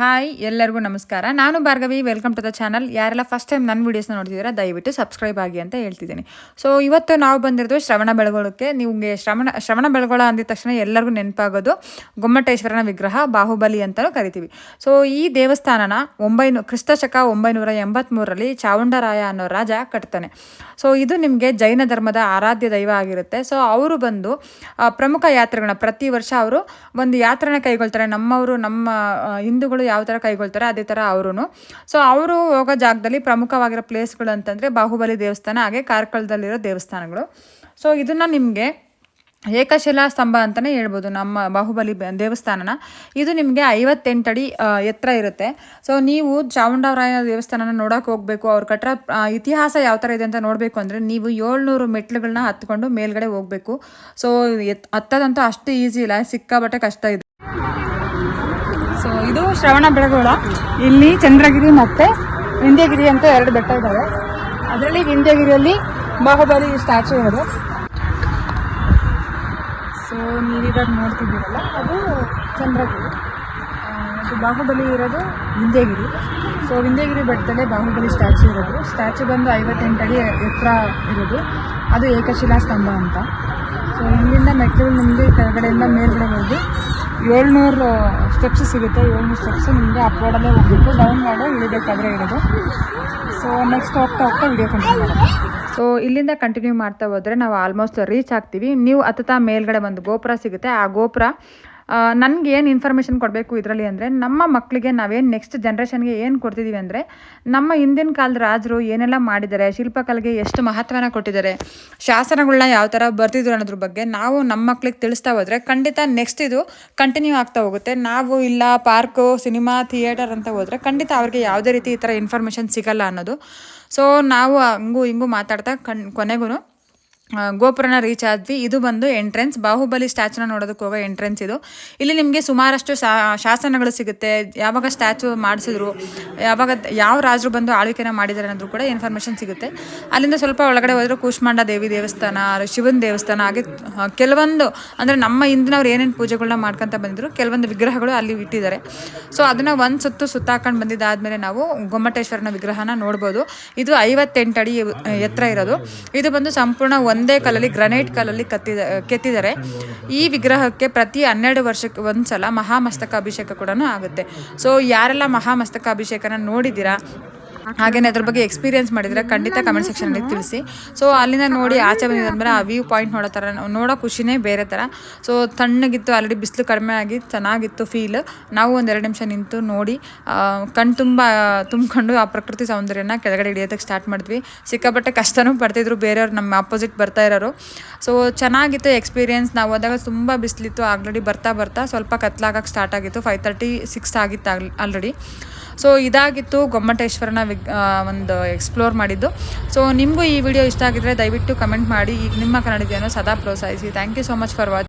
Hi, ಎಲ್ಲರಿಗೂ ನಮಸ್ಕಾರ. ನಾನು Bhargavi welcome to the channel ಯಾರೆಲ್ಲ ಫಸ್ಟ್ ಟೈಮ್ ನನ್ನ ವೀಡಿಯೋಸ್ನ ನೋಡ್ತಿದ್ದೀರಾ, ದಯವಿಟ್ಟು ಸಬ್ಸ್ಕ್ರೈಬ್ ಆಗಿ ಅಂತ ಹೇಳ್ತಿದ್ದೀನಿ. ಸೊ ಇವತ್ತು ನಾವು ಬಂದಿರೋದು ಶ್ರವಣ ಬೆಳಗೊಳಕ್ಕೆ. ನಿಮಗೆ ಶ್ರವಣ ಶ್ರವಣ ಬೆಳಗೊಳ ಅಂದಿದ ತಕ್ಷಣ ಎಲ್ಲರಿಗೂ ನೆನಪಾಗೋದು ಗೊಮ್ಮಟೇಶ್ವರನ ವಿಗ್ರಹ, ಬಾಹುಬಲಿ ಅಂತಲೂ ಕರಿತೀವಿ. ಸೊ ಈ ದೇವಸ್ಥಾನನ ಒಂಬೈನೂ ಕ್ರಿಸ್ತಶಕ ಒಂಬೈನೂರ ಎಂಬತ್ತ್ಮೂರರಲ್ಲಿ ಚಾವುಂಡರಾಯ ಅನ್ನೋ ರಾಜ ಕಟ್ತಾನೆ. ಸೊ ಇದು ನಿಮಗೆ ಜೈನ ಧರ್ಮದ ಆರಾಧ್ಯ ದೈವ ಆಗಿರುತ್ತೆ. ಸೊ ಅವರು ಬಂದು ಪ್ರಮುಖ ಯಾತ್ರೆಗಳನ್ನ ಪ್ರತಿ ವರ್ಷ ಅವರು ಒಂದು ಯಾತ್ರೆನ ಕೈಗೊಳ್ತಾರೆ. ನಮ್ಮವರು, ನಮ್ಮ ಹಿಂದೂಗಳು ಯಾವ ಥರ ಕೈಗೊಳ್ತಾರೆ ಅದೇ ಥರ ಅವರು ಸೊ ಅವರು ಹೋಗೋ ಜಾಗದಲ್ಲಿ ಪ್ರಮುಖವಾಗಿರೋ ಪ್ಲೇಸ್ಗಳು ಅಂತಂದರೆ ಬಾಹುಬಲಿ ದೇವಸ್ಥಾನ, ಹಾಗೆ ಕಾರ್ಕಳದಲ್ಲಿರೋ ದೇವಸ್ಥಾನಗಳು. ಸೊ ಇದನ್ನು ನಿಮಗೆ ಏಕಶಿಲಾ ಸ್ತಂಭ ಅಂತಲೇ ಹೇಳ್ಬೋದು ನಮ್ಮ ಬಾಹುಬಲಿ ದೇವಸ್ಥಾನನ. ಇದು ನಿಮಗೆ ಐವತ್ತೆಂಟು ಅಡಿ ಎತ್ತರ ಇರುತ್ತೆ. ಸೊ ನೀವು ಚಾಮುಂಡವರಾಯ ದೇವಸ್ಥಾನನ ನೋಡೋಕೆ ಹೋಗಬೇಕು. ಅವ್ರು ಕಟ್ಟರ ಇತಿಹಾಸ ಯಾವ ಥರ ಇದೆ ಅಂತ ನೋಡಬೇಕು ಅಂದರೆ ನೀವು ಏಳ್ನೂರು ಮೆಟ್ಲುಗಳನ್ನ ಹತ್ಕೊಂಡು ಮೇಲ್ಗಡೆ ಹೋಗಬೇಕು. ಸೊ ಎತ್ ಹತ್ತದಂತೂ ಅಷ್ಟು ಈಸಿ ಇಲ್ಲ. ಸಿಕ್ಕಾಬಟ್ಟೆ ಕಷ್ಟ ಇದೆ. ಸೊ ಇದು ಶ್ರವಣ ಬೆಳಗೊಳ. ಇಲ್ಲಿ ಚಂದ್ರಗಿರಿ ಮತ್ತೆ ವಿಂಧ್ಯಗಿರಿ ಅಂತ ಎರಡು ಬೆಟ್ಟ ಇದ್ದಾವೆ ಅದರಲ್ಲಿ ವಿಂಧ್ಯಗಿರಿಯಲ್ಲಿ ಬಾಹುಬಲಿ ಸ್ಟ್ಯಾಚು ಇರೋದು. ಸೊ ನೀವಿವಾಗ ನೋಡ್ತಿದ್ದೀರಲ್ಲ, ಅದು ಚಂದ್ರಗಿರಿ. ಸೊ ಬಾಹುಬಲಿ ಇರೋದು ವಿಂಧ್ಯಗಿರಿ. ಸೊ ವಿಂಧ್ಯಗಿರಿ ಬೆಟ್ಟದಲ್ಲೇ ಬಾಹುಬಲಿ ಸ್ಟ್ಯಾಚು ಇರೋದು. ಸ್ಟ್ಯಾಚು ಬಂದು ಐವತ್ತೆಂಟು ಅಡಿ ಎತ್ತರ ಇರೋದು. ಅದು ಏಕಶಿಲಾ ಸ್ತಂಭ ಅಂತ. ಸೊ ಇಲ್ಲಿಂದ ಮೆಟ್ಲು ನಿಮಗೆ ಕೆಳಗಡೆಯಿಂದ ಮೇಲ್ಗಡೆ ಹೋಗಿ ಏಳ್ನೂರು ಸ್ಟೆಪ್ಸ್ ಸಿಗುತ್ತೆ, ಏಳ್ನೂರು ಸ್ಟೆಪ್ಸ್ ನಿಮಗೆ ಅಪ್ಲೋಡಲ್ಲೇ ಹೋಗ್ಬಿಟ್ಟು ಡೌನ್ ಮಾಡೋ ಇಳಿಬೇಕಾದ್ರೆ ಇರೋದು. ಸೊ ನೆಕ್ಸ್ಟ್ ಹೋಗ್ತಾ ಹೋಗ್ತಾ ವಿಡಿಯೋ ಕಂಟಿನ್ಯೂ ಮಾಡೋದು ಸೊ ಇಲ್ಲಿಂದ ಕಂಟಿನ್ಯೂ ಮಾಡ್ತಾ ಹೋದರೆ ನಾವು ಆಲ್ಮೋಸ್ಟ್ ರೀಚ್ ಆಗ್ತೀವಿ. ನೀವು ಹತ್ತುತ್ತಾ ಮೇಲ್ಗಡೆ ಒಂದು ಗೋಪುರ ಸಿಗುತ್ತೆ. ಆ ಗೋಪುರ ನನಗೆ ಏನು ಇನ್ಫಾರ್ಮೇಷನ್ ಕೊಡಬೇಕು ಇದರಲ್ಲಿ ಅಂದರೆ, ನಮ್ಮ ಮಕ್ಕಳಿಗೆ ನಾವೇನು ನೆಕ್ಸ್ಟ್ ಜನ್ರೇಷನ್ಗೆ ಏನು ಕೊಡ್ತಿದ್ದೀವಿ ಅಂದರೆ, ನಮ್ಮ ಹಿಂದಿನ ಕಾಲದ ರಾಜರು ಏನೆಲ್ಲ ಮಾಡಿದ್ದಾರೆ, ಶಿಲ್ಪಕಲೆಗೆ ಎಷ್ಟು ಮಹತ್ವನ ಕೊಟ್ಟಿದ್ದಾರೆ ಶಾಸನಗಳನ್ನ ಯಾವ ಥರ ಬರ್ತಿದ್ರು ಅನ್ನೋದ್ರ ಬಗ್ಗೆ ನಾವು ನಮ್ಮ ಮಕ್ಳಿಗೆ ತಿಳಿಸ್ತಾ ಹೋದರೆ ಖಂಡಿತ ನೆಕ್ಸ್ಟ್ ಇದು ಕಂಟಿನ್ಯೂ ಆಗ್ತಾ ಹೋಗುತ್ತೆ. ನಾವು ಇಲ್ಲ ಪಾರ್ಕು ಸಿನಿಮಾ ಥಿಯೇಟರ್ ಅಂತ ಹೋದರೆ ಖಂಡಿತ ಅವ್ರಿಗೆ ಯಾವುದೇ ರೀತಿ ಈ ಥರ ಇನ್ಫಾರ್ಮೇಷನ್ ಸಿಗಲ್ಲ ಅನ್ನೋದು. ಸೊ ನಾವು ಹಂಗೂ ಹಿಂಗೂ ಮಾತಾಡ್ತಾ ಕಣ್ ಕೊನೆಗೂ ಗೋಪುರನ ರೀಚ್ ಆದ್ವಿ. ಇದು ಬಂದು ಎಂಟ್ರೆನ್ಸ್ ಬಾಹುಬಲಿ ಸ್ಟ್ಯಾಚುನ ನೋಡೋದಕ್ಕೆ ಹೋಗೋ ಎಂಟ್ರೆನ್ಸ್ ಇದು. ಇಲ್ಲಿ ನಿಮಗೆ ಸುಮಾರಷ್ಟು ಶಾಸನಗಳು ಸಿಗುತ್ತೆ. ಯಾವಾಗ ಸ್ಟ್ಯಾಚು ಮಾಡಿಸಿದ್ರು, ಯಾವಾಗ ಯಾವ ರಾಜರು ಬಂದು ಆಳ್ವಿಕೆನ ಮಾಡಿದ್ದಾರೆ ಅನ್ನೋದು ಕೂಡ ಇನ್ಫಾರ್ಮೇಷನ್ ಸಿಗುತ್ತೆ. ಅಲ್ಲಿಂದ ಸ್ವಲ್ಪ ಒಳಗಡೆ ಹೋದ್ರೆ ಕೂಷ್ಮಾಂಡ ದೇವಿ ದೇವಸ್ಥಾನ ಶಿವನ ದೇವಸ್ಥಾನ, ಹಾಗೆ ಕೆಲವೊಂದು, ಅಂದರೆ ನಮ್ಮ ಹಿಂದಿನವ್ರು ಏನೇನು ಪೂಜೆಗಳನ್ನ ಮಾಡ್ಕೊಂತ ಬಂದಿದ್ರು, ಕೆಲವೊಂದು ವಿಗ್ರಹಗಳು ಅಲ್ಲಿ ಇಟ್ಟಿದ್ದಾರೆ. ಸೊ ಅದನ್ನು ಒಂದು ಸುತ್ತು ಸುತ್ತಾಕೊಂಡು ಬಂದಿದ್ದಾದಮೇಲೆ ನಾವು ಗೊಮ್ಮಟೇಶ್ವರನ ವಿಗ್ರಹನ ನೋಡ್ಬೋದು. ಇದು ಐವತ್ತೆಂಟು ಅಡಿ ಎತ್ತರ ಇರೋದು. ಇದು ಬಂದು ಸಂಪೂರ್ಣ ಒಂದೇ ಕಲ್ಲಲ್ಲಿ ಗ್ರನೈಟ್ ಕಲ್ಲಲ್ಲಿ ಕತ್ತಿದ ಕೆತ್ತಿದ್ದಾರೆ ಈ ವಿಗ್ರಹಕ್ಕೆ ಪ್ರತಿ ಹನ್ನೆರಡು ವರ್ಷಕ್ಕೆ ಒಂದ್ಸಲ ಮಹಾಮಸ್ತಕ ಅಭಿಷೇಕ ಕೂಡ ಆಗುತ್ತೆ. ಸೊ ಯಾರೆಲ್ಲ ಮಹಾಮಸ್ತಕ ಅಭಿಷೇಕನ ನೋಡಿದ್ದೀರಾ ಹಾಗೇನೆ ಅದ್ರ ಬಗ್ಗೆ ಎಕ್ಸ್ಪೀರಿಯನ್ಸ್ ಮಾಡಿದರೆ ಖಂಡಿತ ಕಮೆಂಟ್ ಸೆಕ್ಷನಲ್ಲಿ ತಿಳಿಸಿ. ಸೊ ಅಲ್ಲಿಂದ ನೋಡಿ ಆಚೆ ಬಂದಿದ್ದಾದ್ಮೇಲೆ ಆ ವ್ಯೂ ಪಾಯಿಂಟ್ ನೋಡೋ ಥರ ನೋಡೋ ಖುಷಿನೇ ಬೇರೆ ಥರ ಸೊ ತಣ್ಣಗಿತ್ತು ಆಲ್ರೆಡಿ ಬಿಸಿಲು ಕಡಿಮೆ ಆಗಿ ಚೆನ್ನಾಗಿತ್ತು ಫೀಲ್ ನಾವು ಒಂದು ಎರಡು ನಿಮಿಷ ನಿಂತು ನೋಡಿ ಕಣ್ ತುಂಬ, ತುಂಬಿಕೊಂಡು ಆ ಪ್ರಕೃತಿ ಸೌಂದರ್ಯನ ಕೆಳಗಡೆ ಹಿಡಿಯೋದಕ್ಕೆ ಸ್ಟಾರ್ಟ್ ಮಾಡಿದ್ವಿ. ಸಿಕ್ಕಾಪಟ್ಟೆ ಕಷ್ಟನೂ ಪಡ್ತಿದ್ರು, ಬೇರೆಯವ್ರು ನಮ್ಮ ಅಪೋಸಿಟ್ ಬರ್ತಾ ಇರೋರು. ಸೊ ಚೆನ್ನಾಗಿತ್ತು ಎಕ್ಸ್ಪೀರಿಯೆನ್ಸ್ ನಾವು ಹೋದಾಗ ತುಂಬ ಬಿಸಿಲಿತ್ತು ಆಲ್ರೆಡಿ ಬರ್ತಾ ಬರ್ತಾ ಸ್ವಲ್ಪ ಕತ್ಲಾಗಕ್ಕೆ ಸ್ಟಾರ್ಟ್ ಆಗಿತ್ತು. ಫೈವ್ ತರ್ಟಿ ಸಿಕ್ಸ್ ಆಗಿತ್ತು ಆಲ್ರೆಡಿ ಸೊ ಇದಾಗಿತ್ತು ಗೊಮ್ಮಟೇಶ್ವರನ ವಿಗ್ ಒಂದು ಎಕ್ಸ್ಪ್ಲೋರ್ ಮಾಡಿದ್ದು. ಸೊ ನಿಮಗೂ ಈ ವಿಡಿಯೋ ಇಷ್ಟ ಆಗಿದ್ರೆ ದಯವಿಟ್ಟು ಕಮೆಂಟ್ ಮಾಡಿ. ಈಗ ನಿಮ್ಮ ಕನ್ನಡಿಗೆಯನ್ನು ಸದಾ ಪ್ರೋತ್ಸಾಹಿಸಿ. Thank you so much for watch